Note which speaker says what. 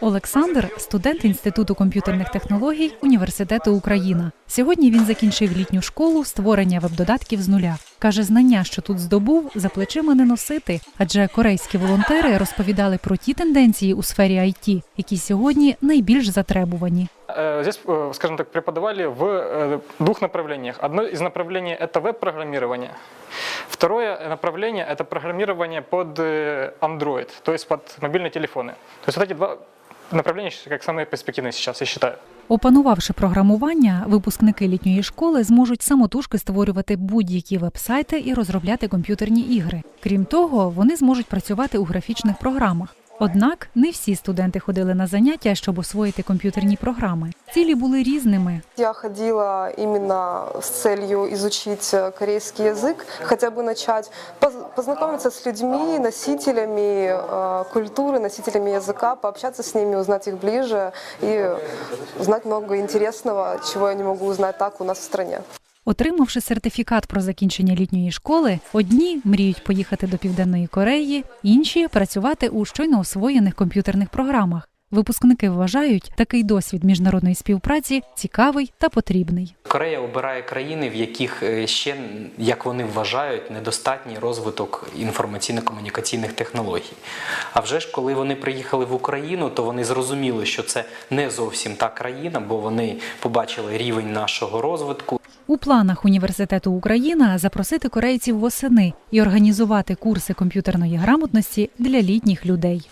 Speaker 1: Олександр студент Інституту комп'ютерних технологій Університету Україна. Сьогодні він закінчив літню школу створення веб-додатків з нуля. Каже, знання, що тут здобув, за плечима не носити, адже корейські волонтери розповідали про ті тенденції у сфері IT, які сьогодні найбільш затребувані.
Speaker 2: Э, Здесь, э, скажем так, преподавали в э, двух направлениях. Одно из направлений – это веб-программирование. Второе направление – это программирование под э, Android, то есть под мобильные телефоны. То есть вот эти два направления как саме перспективные сейчас, я считаю.
Speaker 1: Опанувавши програмування, випускники літньої школи зможуть самотужки створювати будь-які веб-сайти і розробляти комп'ютерні ігри. Крім того, вони зможуть працювати у графічних програмах. Однак не всі студенти ходили на заняття, щоб освоїти комп'ютерні програми. Цілі були різними.
Speaker 3: Я ходила именно с целью изучить э, корейский язык, хотя бы начать поз- познакомиться с людьми, носителями э, культуры, носителями языка, пообщаться с ними, узнать их ближе и узнать много интересного, чего я не могу узнать так у нас в стране.
Speaker 1: Отримавши сертифікат про закінчення літньої школи, одні мріють поїхати до Південної Кореї, інші працювати у щойно освоєних комп'ютерних програмах. Випускники вважають такий досвід міжнародної співпраці цікавий та потрібний.
Speaker 4: Корея обирає країни, в яких е, ще, як вони вважають, недостатній розвиток інформаційно-комунікаційних технологій. А вже ж, коли вони приїхали в Україну, то вони зрозуміли, що це не зовсім та країна, бо вони побачили рівень нашого розвитку.
Speaker 1: У планах університету Україна запросити корейців восени і організувати курси комп'ютерної грамотності для літніх людей.